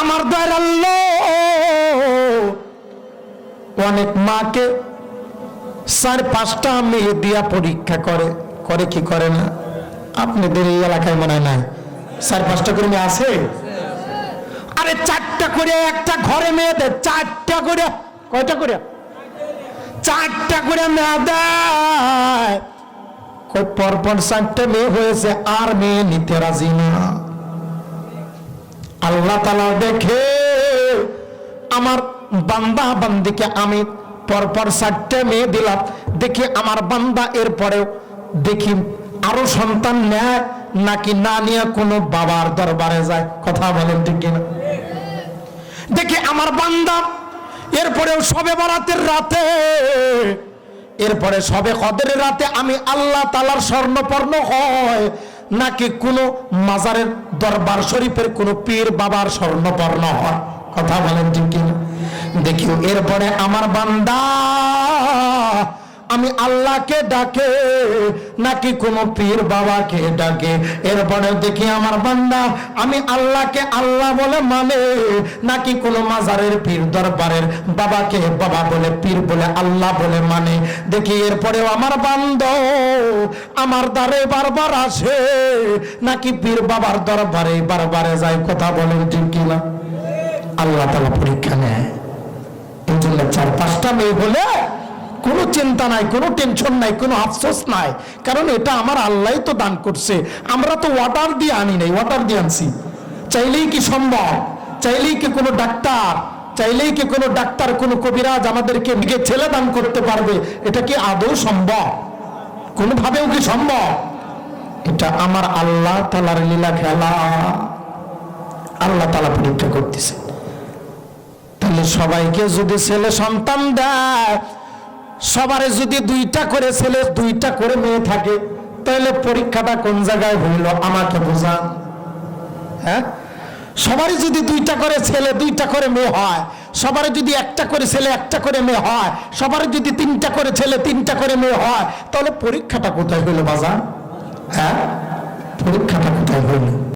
আমার আল্লাহ অনেক মাকে চার, পাঁচটা মেয়ে দিয়া পরীক্ষা করে। করে কি করে না? আপনাদের এই এলাকায় মনে হয় নাই? চার, পাঁচটা করে মেয়ে আছে? আরে চারটা করে একটা ঘরে মেয়েদের চারটা করে। কয়টা করে? চারটা করে মেয়ে দেয় পরপর চারটা মেয়ে হয়েছে, আর মেয়ে নিতে রাজি না। আল্লাহ তালা দেখে আমার বান্দা বান্দিকে আমি পরপর চারটে মেয়ে দিলাম। দেখি আমার বান্দা এরপরেও দেখি আরও সন্তান নেয়, নাকি না নিয়ে কোনো বাবার দরবারে যায়। কথা বলেন ঠিক কিনা? দেখি আমার বান্দা এরপরেও সবে বরাতের রাতে, এরপরে সবে কদের রাতে আমি আল্লাহ তালার স্বর্ণপর্ণ হয়। নাকি কোনো মাজারের দরবার শরীফের কোনো পীর বাবার স্বর্ণবর্ণ হয়? কথা বলেন ঠিক কিনা? দেখিও, এরপরে আমার বান্দা আমি আল্লাহকে ডাকে, নাকি কোনো পীর বাবাকে ডাকে? এরপরে দেখি আমার বান্দা, আমি আল্লাহকে আল্লাহ বলে মানে নাকি কোনো মাজারের পীর দরবারের বাবাকে বাবা বলে, পীর বলে, আল্লাহ বলে মানে? দেখি এরপরেও আমার বান্দ, আমার দ্বারে বারবার আসে, নাকি পীর বাবার দরবারে বারবারে যায় কথা বলেন ঠিক কিনা? আল্লাহ তালা পরীক্ষা নেয়। এই জন্য চার পাঁচটা মেয়ে বলে কোনো চিন্তা নাই, কোনো টেনশন নাই, কোনো আফসোস নাই। কারণ এটা আমার আল্লাহ তো দান করছে। আমরা তো ওয়াটার দিয়ে আনি নাই ওয়াটার দিয়ে আনছি। চাইলেই কি সম্ভব? চাইলেই কি কোনো ডাক্তার? চাইলেই কি কোনো ডাক্তার, কোনো কবিরাজ আমাদেরকে নিজে ছেলে দান করতে পারবে? এটা কি আদৌ সম্ভব? কোনোভাবেও কি সম্ভব? এটা আমার আল্লাহ তালার লীলা খেলা। আল্লাহ তালা পরীক্ষা করতেছে। তাহলে সবাইকে যদি ছেলে সন্তান দেয় সবারে যদি দুইটা করে ছেলে, দুইটা করে মেয়ে থাকে, তাহলে পরীক্ষাটা কোন জায়গায় হইল? আমাকে বোঝান। হ্যাঁ? সবারই যদি দুইটা করে ছেলে, দুইটা করে মেয়ে হয়, সবার যদি একটা করে ছেলে, একটা করে মেয়ে হয়, সবার যদি তিনটা করে ছেলে, তিনটা করে মেয়ে হয়, তাহলে পরীক্ষাটা কোথায় হইল বাজার হ্যাঁ? পরীক্ষাটা কোথায় হইল?